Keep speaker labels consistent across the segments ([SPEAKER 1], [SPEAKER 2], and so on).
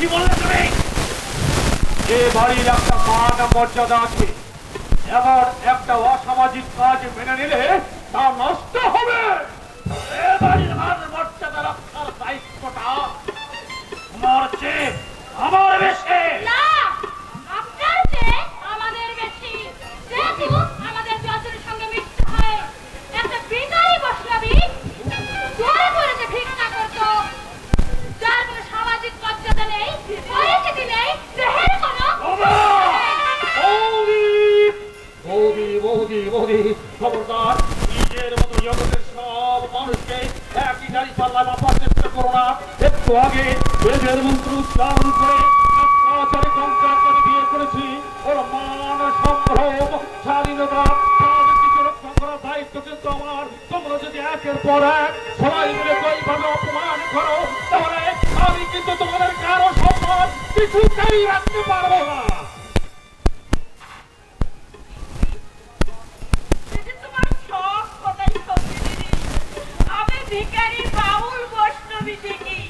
[SPEAKER 1] কি তুমি? যে বাড়ির একটা মান মর্যাদা আছে, এবার একটা অসামাজিক কাজ মেনে নিলে তা নষ্ট হবে। এ বাড়ির
[SPEAKER 2] একটু
[SPEAKER 1] আগে বেদের মন্ত্র উচ্চারণ করে বিয়ে করেছি। ওর মান সম্ভ্রম স্বাধীনতা দায়িত্ব কিন্তু আমার। তোমরা যদি একের পর এক সবাই মিলে কইভাবে অপমান করো, তাহলে আমি কিন্তু তোমাদের কারও সম্মান কিছুতেই রাখতে পারব না।
[SPEAKER 3] দিদি। বৈষ্ণবী দেখি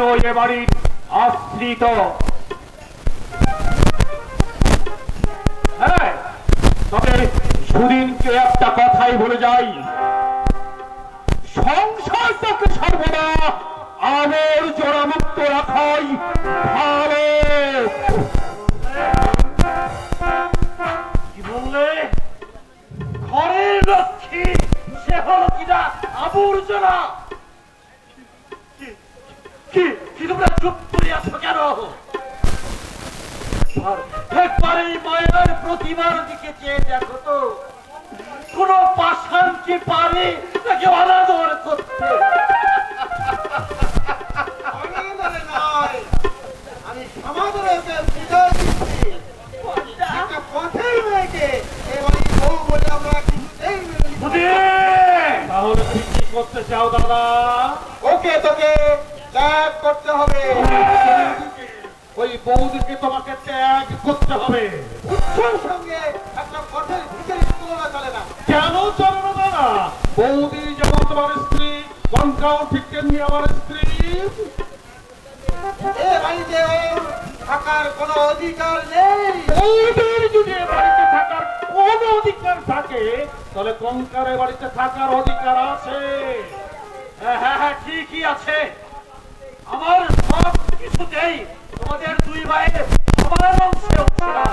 [SPEAKER 1] ওই এ বাড়ির আশ্রিত। হ্যাঁ তবে সুদিনকে একটা কথাই বলে যাই। সংসারটাকে সর্বদা আলোর জোড়ামুক্ত রাখাই ভালো। কি বললে? ঘরের লক্ষ্মী সে হলো কিনা আবর্জনা? কি? কি তোমরা চুপ করে আছো কেন? একবার এই মায়ের প্রতিমার দিকে চেয়ে দেখো তো। কোন পাষাণ কি পারে তাকে অনাদর করতে।
[SPEAKER 4] আমি সমাদরে বিদায় দিচ্ছি। একটা পথেই মেয়েকে এ বউ বলে আমরা কিছুতেই মেনে নিতে পারি না।
[SPEAKER 1] তাহলে ঠিক করতে চাও দাদা?
[SPEAKER 4] ওকে তোকে ত্যাগ করতে হবে।
[SPEAKER 1] ওই বৌদিকে তোমাকে ত্যাগ করতে হবে।
[SPEAKER 4] উৎসর সঙ্গে একটা পথের ভিতরে তুলনা চলে না।
[SPEAKER 1] কেন চলবে না বৌদি যেমন তোমার স্ত্রী কনকাও ঠিক তেমনি আমার স্ত্রী।
[SPEAKER 4] এ বাড়িতে থাকার কোনো অধিকার নেই।
[SPEAKER 1] বৌদির যদি বাড়িতে থাকার কোন অধিকার থাকে তাহলে কঙ্কারের বাড়িতে থাকার অধিকার আছে। হ্যাঁ হ্যাঁ হ্যাঁ ঠিকই আছে। আমার সব কিছুতেই তোমাদের দুই ভাইয়ের আমার অংশে অংশীদার।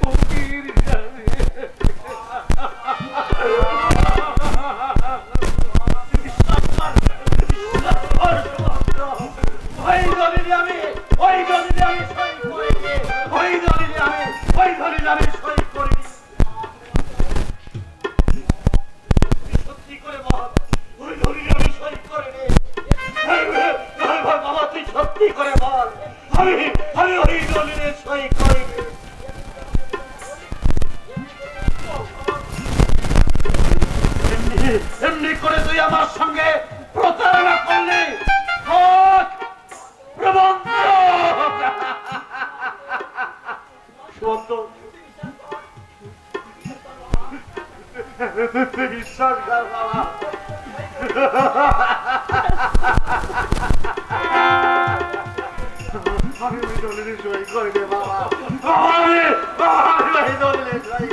[SPEAKER 5] বিশ্বাস কর বাবা? আমি ওই দলের সই করে বাবা আমি ওই দলের সই